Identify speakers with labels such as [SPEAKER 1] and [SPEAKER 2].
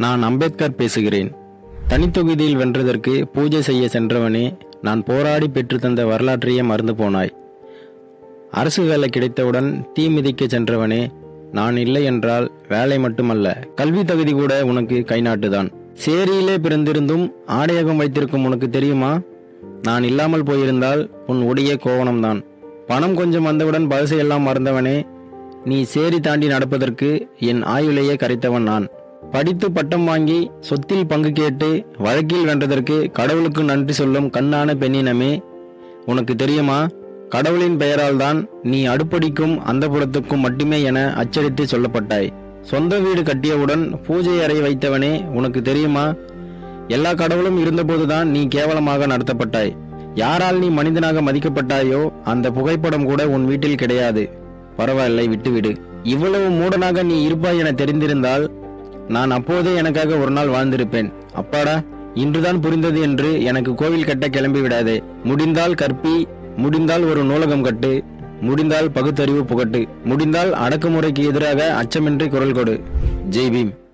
[SPEAKER 1] நான் அம்பேத்கர் பேசுகிறேன். தனித்தொகுதியில் வென்றதற்கு பூஜை செய்ய சென்றவனே நான் போராடி பெற்றுத்தந்த வரலாற்றையே மறந்து போனாய். அரசு வேலை கிடைத்தவுடன் தீ மிதிக்க சென்றவனே நான் இல்லை என்றால் வேலை மட்டுமல்ல கல்வி தகுதி கூட உனக்கு கைநாட்டுதான். சேரியிலே பிறந்திருந்தும் ஆடையகம் வைத்திருக்கும் உனக்கு தெரியுமா? நான் இல்லாமல் போயிருந்தால் உன் உடைய கோவணம்தான். பணம் கொஞ்சம் வந்தவுடன் பழசையெல்லாம் மறந்தவனே நீ சேரி தாண்டி நடப்பதற்கு என் ஆயுளையே கரைத்தவன் நான். படித்து பட்டம் வாங்கி சொத்தில் பங்கு கேட்டு வழக்கில் வென்றதற்கு கடவுளுக்கு நன்றி சொல்லும் கண்ணான பெண்ணினமே உனக்கு தெரியுமா? கடவுளின் பெயரால் தான் நீ அடுப்படிக்கும் அந்த புறத்துக்கும் மட்டுமே என அச்சடித்து சொல்லப்பட்டாய். சொந்த வீடு கட்டியவுடன் பூஜை அறை வைத்தவனே உனக்கு தெரியுமா? எல்லா கடவுளும் இருந்தபோதுதான் நீ கேவலமாக நடத்தப்பட்டாய். யாரால் நீ மனிதனாக மதிக்கப்பட்டாயோ அந்த புகைப்படம் கூட உன் வீட்டில் கிடையாது. பரவாயில்லை விட்டுவிடு. இவ்வளவு மூடனாக நீ இருப்பாய் என தெரிந்திருந்தால் நான் அப்போதே எனக்காக ஒரு நாள் வாழ்ந்திருப்பேன். அப்பாடா இன்றுதான் புரிந்தது என்று எனக்கு கோவில் கட்ட கிளம்பி விடாதே. முடிந்தால் கற்பி முடிந்தால் ஒரு நூலகம் கட்டு முடிந்தால் பகுத்தறிவு புகட்டு முடிந்தால் அடக்குமுறைக்கு எதிராக அச்சமின்றி குரல் கொடு. ஜெய் பீம்.